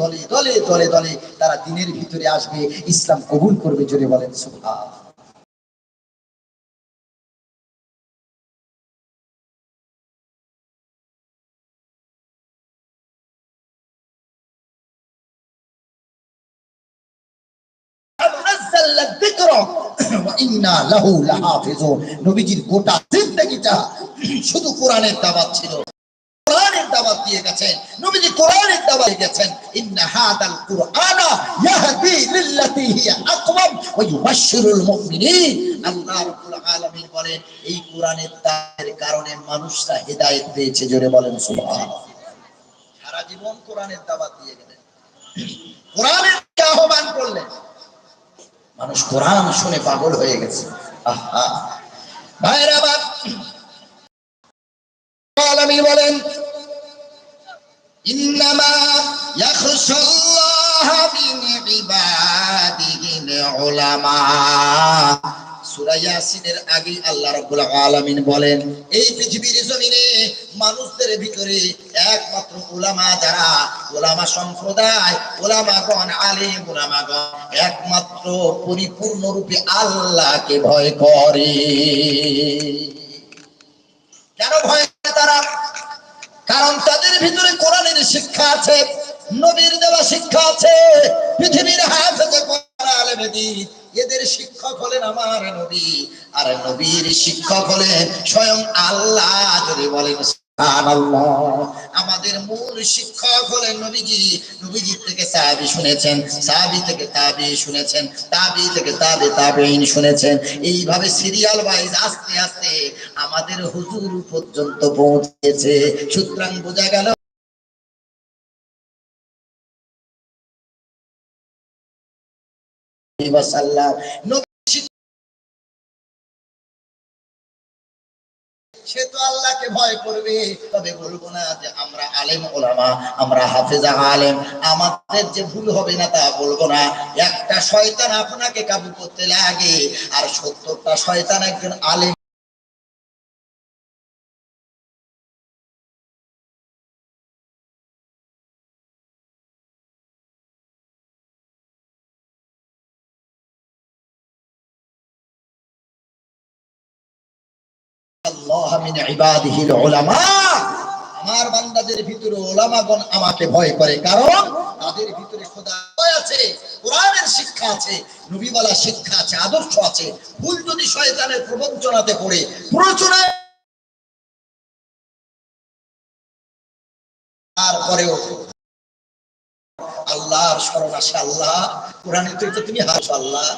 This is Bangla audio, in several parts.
দলে দলে দলে দলে তারা দিনের ভিতরে আসবে, ইসলাম কবুল করবে জোরে বলেন ইন্না নবীজির গোটা জিন্দেগিটা শুধু কোরআনের দাওয়াত ছিল। দাওয়াত দিয়ে গেছেন। নবীজি কোরআনের দাওয়াত দিয়ে গেছেন। ইন্না হাদাল কুরআনা ইয়াহদি লিল্লাতি হিয়া আকওয়াম ওয়া ইউবাশশিরুল মুমিনিন। আল্লাহ রাব্বুল আলামিন বলেন, এই কোরআনের দাওয়াতের কারণে মানুষরা হেদায়েত পেয়েছে, জোরে বলেন সুবহানাল্লাহ। সারা জীবন কোরআনের দাওয়াত দিয়ে গেলেন। কোরআনের আহ্বান করলেন? মানুষ কোরআন শুনে পাগল হয়ে গেছে। আহা। ভাইরা আবার আলামিন বলেন ইন্নামা ইয়াখশাল্লাহ মিন ইবাদিহিল উলামা সূরা ইয়াসিনের আগে আল্লাহ রাব্বুল আলামিন বলেন, এই পৃথিবীর জমিনে মানুষদের ভিতরে একমাত্র উলামা যারা? উলামা সম্প্রদায়, উলামাগণ, আলেম উলামাগণ। একমাত্র পরিপূর্ণ রূপে আল্লাহকে ভয় করে। কেন ভয় তাদের ভিতরে কোরআনের শিক্ষা আছে, নবীর দেওয়া শিক্ষা আছে, পৃথিবীর হাত এদের শিক্ষক হলেন আমার নবী, আর নবীর শিক্ষক হলেন স্বয়ং আল্লাহ, যদি বলেন। আমাদের মূল শিক্ষক হলেন নবীজি। নবীজি থেকে সাহাবি শুনেছেন, সাহাবি থেকে তাবি শুনেছেন, তাবি থেকে তাবে তাবেইন শুনেছেন। এইভাবে সিরিয়াল ওয়াইজ আস্তে আস্তে আমাদের হুজুর পর্যন্ত পৌঁছেছে। সুতরাং বোঝা গেল ওয়াসাল্লাম সে তো আল্লাহকে ভয় করবে। তবে বলব না যে আমরা আলেম ওলামা, আমরা হাফেজা আলেম। আমাদের যে ভুল হবে না তা বলব না। একটা শয়তান আপনাকে কাবু করতে লাগে, আর সত্তরটা শয়তান একজন আলেম আমার বান্দাদের ভিতরে ওলামাগণ আমাকে ভয় করে। কারণ তাদের ভিতরে খোদা আছে, কোরআনের শিক্ষা আছে, নবীওয়ালা শিক্ষা আছে, আদর্শ আছে। ভুল যদি শয়তানের প্রবঞ্চনাতে পড়ে প্ররোচনায় তারপরেও আল্লাহর স্মরণ আসে আল্লাহ কোরআনে তো তুমি হাস আল্লাহ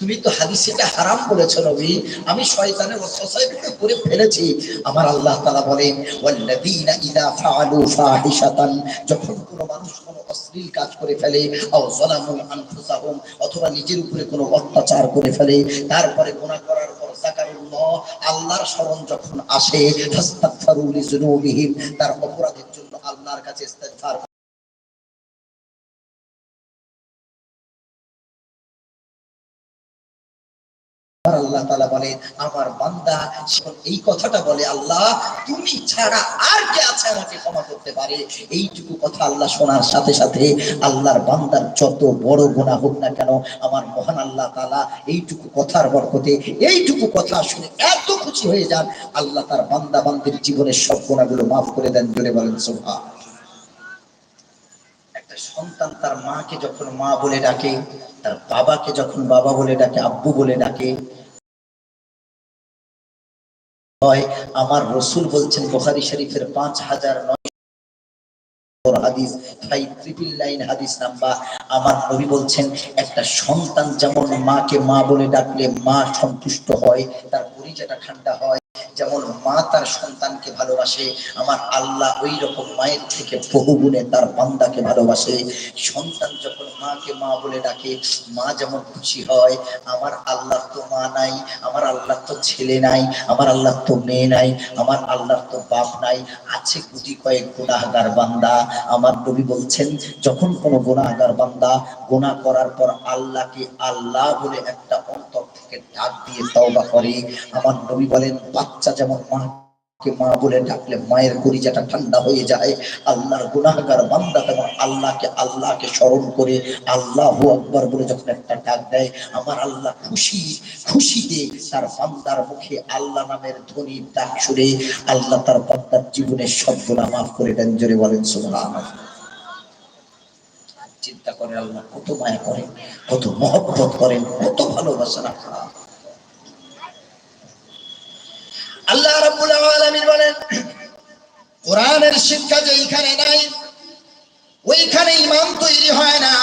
তুমি তো হাদিসে এটা হারাম বলেছ নবী, আমি শয়তানের অসসাইতে করে ফেলেছি। আমার আল্লাহ তাআলা বলেন, ওয়াল্লাযীনা ইযা ফাআলু ফাহিশাতান যখন কোনো মানুষ কোনো অশ্লীল কাজ করে ফেলে, আও যালামু আনফুসাহুম, অথবা নিজের উপরে কোনো অত্যাচার করে ফেলে, তারপরে গুনাহ করার পর যাকারুল্লাহ, আল্লাহর স্মরণ যখন আসে, ফাস্তাগফিরু লিযুনুবিহিম তার অপরাধের জন্য আল্লাহর কাছে ইস্তেগফার আল্লাহ তাআলা বলে, আমার বান্দা এই কথাটা বলে, আল্লাহ, তুমি ছাড়া আর কে আছে আমাকে ক্ষমা করতে পারে? এইটুকু কথা আল্লাহ শোনার সাথে সাথে আল্লাহর বান্দার যত বড় গুনাহ হোক না কেন, আমার মহান আল্লাহ তাআলা এইটুকু কথার বরকতে, এইটুকু কথা শুনে এত খুশি হয়ে যান, আল্লাহ তার বান্দা বান্দির জীবনের সব গুণাগুলো মাফ করে দেন, জোরে বলেন একটা সন্তান তার মাকে যখন মা বলে ডাকে, তার বাবাকে যখন বাবা বলে ডাকে, আব্বু বলে ডাকে হয়। আমার রসুল বলছেন, বোখারি শরীফের পাঁচ হাজার নয় হাদিস ফাইভ ট্রিপল হাদিস নাম্বার। আমার নবী বলছেন, একটা সন্তান যেমন মাকে মা বলে ডাকলে মা সন্তুষ্ট হয়, তার পরিচয়টা ঠান্ডা হয়। যেমন মা তার সন্তানকে ভালোবাসে, আমার আল্লাহ ওই রকম মায়ের থেকে বহু গুণে তার বান্দাকে ভালোবাসে। সন্তান যখন মাকে মা বলে ডাকে, মা যেমন খুশি হয়, আমার আল্লাহ তো মা নাই, আমার আল্লাহ তো ছেলে নাই, আমার আল্লাহ তো মেয়ে নাই, আমার আল্লাহ তো বাপ নাই, আছে গুটি কয়েক গুণাগার বান্দা। আমার নবী বলছেন, যখন কোনো গুণাগার বান্দা গুনাহ করার পর আল্লাহকে আল্লাহ বলে একটা অন্তর থেকে ডাক দিয়ে তওবা করে। আমার নবী বলেন, বাচ্চা যেমন মা মা বলে ডাকলে মায়ের ঠান্ডা হয়ে যায়, আল্লাহর বান্দা তখন আল্লাহকে আল্লাহকে স্মরণ করে আল্লাহ আকবর বলে যখন একটা ডাক দেয়, আমার আল্লাহ খুশি খুশিতে তার বান্দার মুখে আল্লাহ নামের ধ্বনি ডাক শুনে আল্লাহ তার বান্দার জীবনের সব গুণা মাফ করে দেন। জোরে বলেন, সুবহানাল্লাহ। চিন্তা করেন, আল্লাহ কত মায়া করেন, কত মহব্বত করেন, কত ভালোবাসা আল্লাহ রাব্বুল আলামিন বলেন, কোরআনের শিক্ষা যেইখানে নাই, ওইখানে ইমান তৈরি হয় না।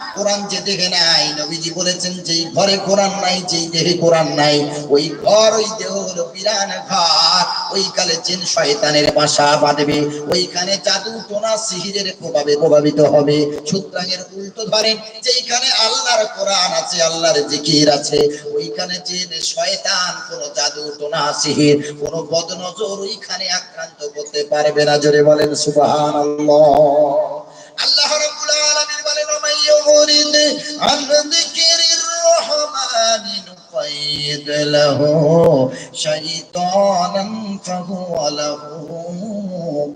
কোরআন যে দেখে নাই, নবীজি বলেছেন, যেই ঘরে কোরআন নাই, যেই দেহে কোরআন নাই, ওই ঘর, ওই দেহ হলো বিরান ঘর। ওই কালে জিন শয়তানের বাসা বাঁধবে। ওইখানে জাদু টোনা সিহিরের প্রভাবে প্রভাবিত হবে। সুতরাং এর উল্টো ধরেন যেইখানে আল্লাহর কোরআন আছে, আল্লাহর জিকির আছে, ওইখানে জিন শয়তান কোন জাদু টোনা সিহির, কোন বদনজর ওইখানে আক্রান্ত করতে পারবে না। জোরে বলেন, সুবহানাল্লাহ। আল্লাহ রাব্বুল আলামিন বলেন ওমাই ইউরিদ আন যিকিরির নুকাইদ লাহু শাইতানান ফাহুয়া লাহু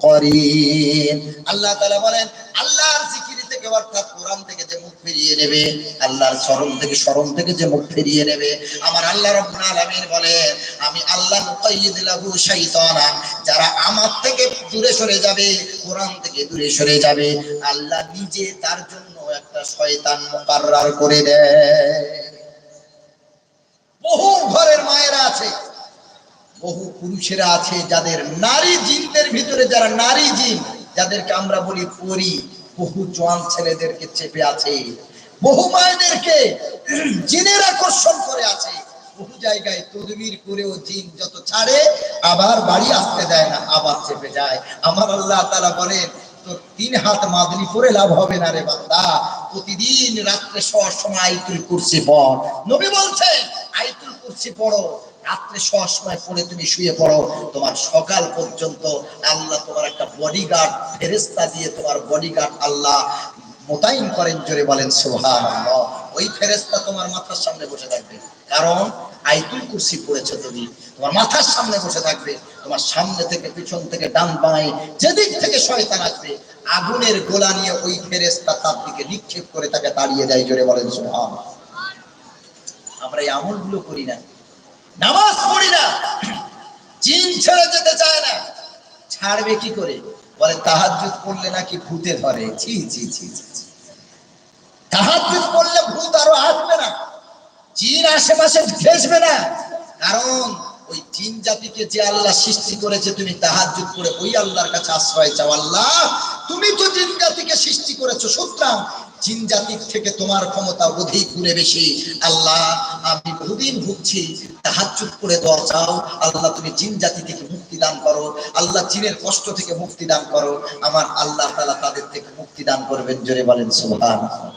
করিন আল্লাহ তাআলা বলেন, আল্লাহর জিকির থেকে অর্থাৎ কোরআন থেকে যে মুখ ফিরিয়ে নেবে, আল্লাহর থেকে থেকে যে মুখ ফিরিয়ে নেবে, আমার আল্লাহ রাব্বুল আলামিন বলেন, আমি আল্লাহ মুকাইদ লাহু শাইতানান যারা আমার থেকে দূরে সরে যাবে, কোরআন থেকে দূরে সরে যাবে, আল্লাহ নিজে তার জন্য একটা শয়তান মুকাররার করে দেয়। বহু ঘরের মায়েরা আছে, বহু পুরুষেরা আছে যাদের নারী জিনদের ভিতরে যারা নারী জিন, যাদেরকে আমরা বলি পরি, বহু জোয়ান ছেলেদেরকে চেপে আছে, বহু মায়েদেরকে জিনের আকর্ষণ করে আছে। বহু জায়গায় তদবির করেও জিন যত ছাড়ে, আবার বাড়ি আসতে দেয় না, আবার চেপে যায়। আমার আল্লাহ তারা বলেন, তোর তিন হাত মাদলি করে লাভ হবে না রে বান্দা। প্রতিদিন রাত্রে শোয়ার সময় আইতুল কুরসি পড়। নবী বলছেন, আইতুল কুরসি পড়ো। রাত্রে শোয়ার সময় পড়ে তুমি শুয়ে পড়ো। তোমার সকাল পর্যন্ত আল্লাহ তোমার একটা বডিগার্ড ফেরেস্তা দিয়ে তোমার বডিগার্ড আল্লাহ মোতায়েন করেন জোরে বলেন, সুবহানাল্লাহ। ওই ফেরেস্তা তোমার মাথার সামনে বসে থাকবে। কারণ আইতুল কুরসি পড়েছো তুমি। তোমার মাথার সামনে বসে থাকবে। তোমার সামনে থেকে পিছন থেকে ডান বাঁয়ে যেদিক থেকে শয়তান আসবে আগুনের গোলা নিয়ে ওই ফেরেস্তা তার দিকে নিক্ষেপ করে তাকে তাড়িয়ে দেয়, জোরে বলেন সুবহান আমরা এই আমলগুলো করি না, নামাজ পড়ি না, জিন ছেড়ে যেতে চায় না। ছাড়বে কি করে? বলে তাহাজ্জুদ পড়লে নাকি ভূতে ধরে। ছি ছি ছি ছি। তাহাজ্জুদ পড়লে ভূত আরও আসবে না। জিন আশেপাশে ঘেসবে না। কারণ ওই জিন জাতিকে যে আল্লাহ সৃষ্টি করেছে, তুমি তাহাজ্জুদ করে ওই আল্লাহর কাছে আশ্রয় চাও। আল্লাহ, তুমি তো জিন জাতিকে সৃষ্টি করেছ, সুতরাং জাতির থেকে তোমার ক্ষমতা অধিক গুণে বেশি। আল্লাহ, আমি বহুদিন ভুগছি, তাহাজ্জুদ করে দোয়া চাও। আল্লাহ, তুমি জিন জাতি থেকে মুক্তি দান করো। আল্লাহ, জিনের কষ্ট থেকে মুক্তি দান করো। আমার আল্লাহ তালা তাদের থেকে মুক্তি দান করবেন, জোরে বলেন, সুবহানাল্লাহ।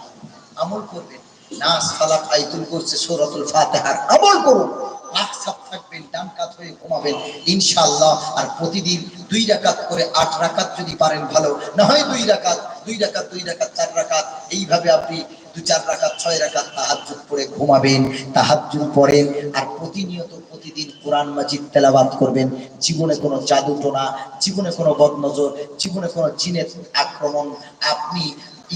আমল করবেন। নাস ফালাক আইতুল করছে সূরাতুল ফাতিহার। আমল করুন। পাক সাপ থাকবেন ডান কাত হয়ে ঘুমাবেন, ইনশাআল্লাহ। আর প্রতিদিন দুই রাকাত করে আট রাকাত যদি পারেন ভালো। না হয় দুই রাকাত দুই রাকাত দুই রাকাত, চার রাকাত। এইভাবে আপনি দু চার রাকাত, ছয় রাকাত তাহাজ্জুদ পড়ে ঘুমাবেন। তাহাজ্জুদ পড়েন আর প্রতিনিয়ত প্রতিদিন কোরআন মাজিদ তেলাবাত করবেন। জীবনে কোনো জাদু টোনা জীবনে কোনো বদনজর, জীবনে কোনো জিনের আক্রমণ। আপনি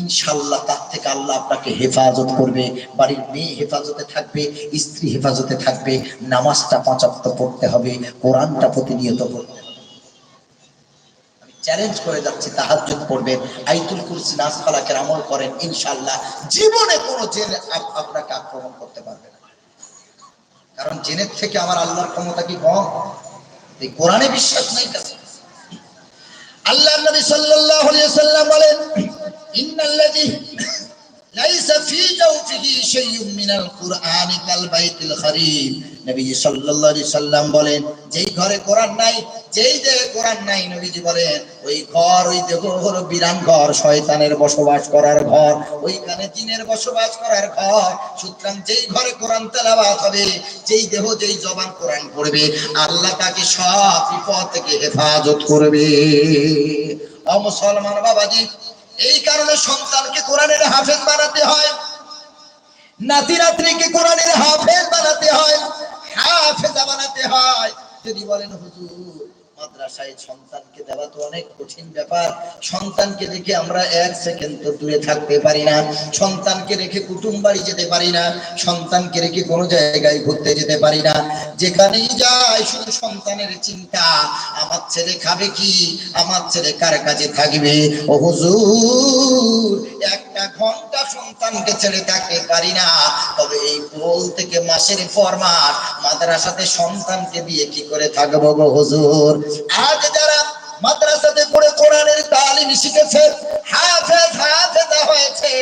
ইনশাল্লাহ তার থেকে আল্লাহ আপনাকে হেফাজত করবে, বাড়ির মেয়ে হেফাজতে থাকবে, স্ত্রী হেফাজতে থাকবে, নামাজটা পাঁচাত্ত পড়তে হবে, কোরআনটা প্রতিনিয়ত পড়তে হবে। চ্যালেঞ্জ করে যাচ্ছি, তাহাজ্জুদ পড়বেন, আইতুল কুরসি নাস ফালাকের আমল করেন ইনশাল্লাহ জীবনে কোনো জেন আপনাকে আক্রমণ করতে পারবে না। কারণ জেনের থেকে আমার আল্লাহর ক্ষমতা কি কম? এই কোরআনে বিশ্বাস নাই কাছে আল্লাহ নবী সাল্লাল্লাহু আলাইহি সাল্লাম বলেন বলেন ওই ঘর, ওই দেহ হলো বিরান ঘর, শয়তানের বসবাস করার ঘর, ওইখানে জিনের বসবাস করার ঘর। সুতরাং যেই ঘরে কোরআন তেলাওয়াত হবে, যেই দেহ, যেই জবান কোরআন পড়বে, আল্লাহ তাকে সব বিপদ থেকে হেফাজত করবে। অ মুসলমান বাবাজি এই কারণে সন্তানকে কোরআনের হাফেজ বানাতে হয়। নাতি নাতনিকে কোরআনের হাফেজ বানাতে হয়। হাফেজা বানাতে হয়। যদি বলেন, হুজুর মাদ্রাসায় সন্তানকে দেওয়া তো অনেক কঠিন ব্যাপার। সন্তানকে দেখে আমরা এক সেকেন্ড তো দূরে থাকতে পারি না। সন্তানকে রেখে কুটুম বাড়ি যেতে পারি না। সন্তানকে রেখে কোনো জায়গায় ঘুরতে যেতে পারি না। যেখানেই যাই শুধু সন্তানের চিন্তা, আমার ছেলে খাবে কি? আমার ছেলে কার কাছে থাকবে? ও হুজুর সন্তানকে ছেড়ে থাকতে পারি না। তবে এই বল থেকে মাসের ফরমার মাদ্রাসাতে সন্তানকে দিয়ে কি করে থাকব গো হুজুর? আজ যারা মাদ্রাসাতে পড়ে কোরআনের তালিম শিখেছে, হাফেজ, হাফেজা হয়েছে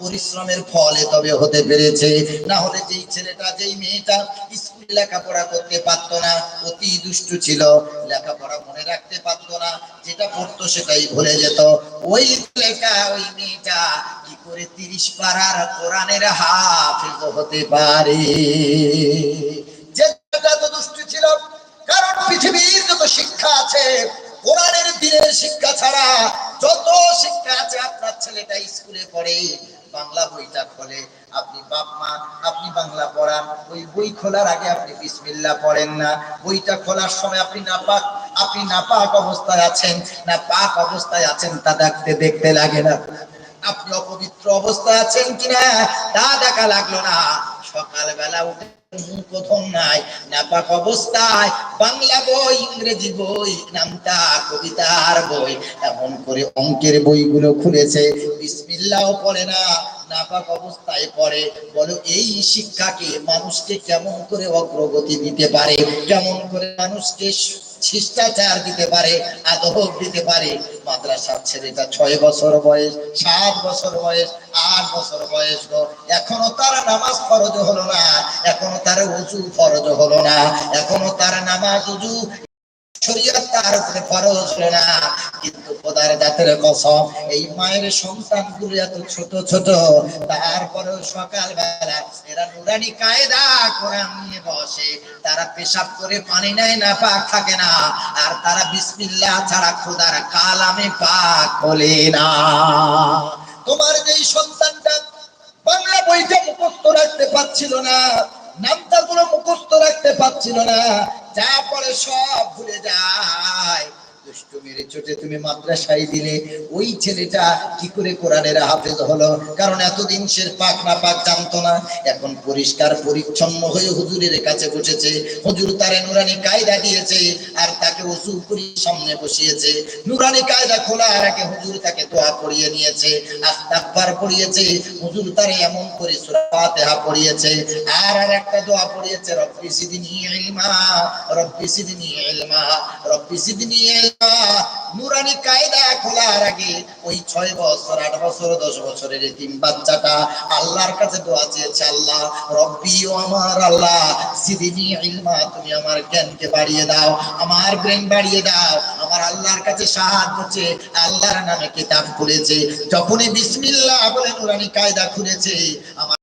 পরিশ্রমের ফলে তবে হতে পেরেছে। না হলে যেই ছেলেটা, যেই মেয়েটা স্কুলে লেখাপড়া করতে পারতো না, অতি দুষ্টু ছিল, লেখাপড়া মনে রাখতে পারতো না, যেটা পড়তো সেটাই ভুলে যেত। ওই লেখা ওই মেয়েটা করে তিরিশ পাড়ার কোরআনের হাফিজ হতে পারে। যেটা তো দুষ্টু ছিল, কারণ পৃথিবীর যত শিক্ষা আছে, কোরআনের দিনের শিক্ষা ছাড়া যত শিক্ষা আছে, আপনার ছেলেটা স্কুলে পড়ে, বাংলা বইটা খোলে, আপনি বাপ মা, আপনি বাংলা পড়ান, ওই বই খোলার আগে আপনি বিসমিল্লা পড়েন না। বইটা খোলার সময় আপনি না পাক আপনি না পাক অবস্থায় আছেন না পাক অবস্থায় আছেন তা দেখতে দেখতে লাগে না। আপনি অপবিত্র অবস্থায় আছেন কিনা তা দেখা লাগল না। সকালবেলা উঠে কবিতার বই। এমন করে অঙ্কের বইগুলো খুলেছে। পড়ে না, নাপাক অবস্থায় পড়ে। বলো, এই শিক্ষাকে মানুষকে কেমন করে অগ্রগতি দিতে পারে? কেমন করে মানুষকে শিষ্টাচার দিতে পারে, আদব দিতে পারে মাদ্রাসার ছেলেটা ছয় বছর বয়স, সাত বছর বয়স, আট বছর বয়স। এখনও তার নামাজ ফরজ হলো না, এখনও তার উজু ফরজ হলো না, এখনও তার নামাজ উজু শরীয়ত তার উপরে ফরজ না। কিন্তু খোদার জাতের কসম, এই মায়ের সন্তানগুলো এত ছোট ছোট। তারপরেও সকালবেলা এরা নুরানি কায়দা কোরআন নিয়ে বসে। তারা পেশাব করে পানি নেয় না, পাক থাকে না। আর তারা বিসমিল্লাহ ছাড়া খোদার কালামে পাক হলে না। তোমার যেই সন্তানটা বাংলা বইটা মুখস্থ রাখতে পারছিল না। নামটা গুলো মুখস্থ রাখতে পারছিল না। যা পরে সব ভুলে যায়। পরিচ্ছন্ন হয়ে হুজুরের কাছে বসেছে। হুজুর তারে নুরানি কায়দা দিয়েছে আর তাকে ওসু করি সামনে বসিয়েছে। নুরানি কায়দা খোলার আগে হুজুর তাকে দোয়া পড়িয়ে নিয়েছে, আস্তাগফার পড়িয়েছে। হুজুর তারে এমন করে আর আর একটা দোয়া পড়িয়েছে, রব্বি সিদনি ইলমা, রব্বি সিদনি ইলমা, রব্বি সিদনি ইলমা। নুরানি কায়দা খোলার আগে ওই ছয় বছর, আট বছর, দশ বছরের তিন বাচ্চাটা আল্লাহর কাছে দোয়া চেয়েছে, আল্লাহ, রব্বি ও আমার আল্লাহ সিদিনি ইলমা, তুমি আমার জ্ঞানকে বাড়িয়ে দাও, আমার ব্রেন বাড়িয়ে দাও, আমার আল্লাহর কাছে সাহায্য চেয়ে আল্লাহর নামে কিতাব খুলেছে। যখনই বিসমিল্লাহ বলে নুরানি কায়দা খুলেছে আমার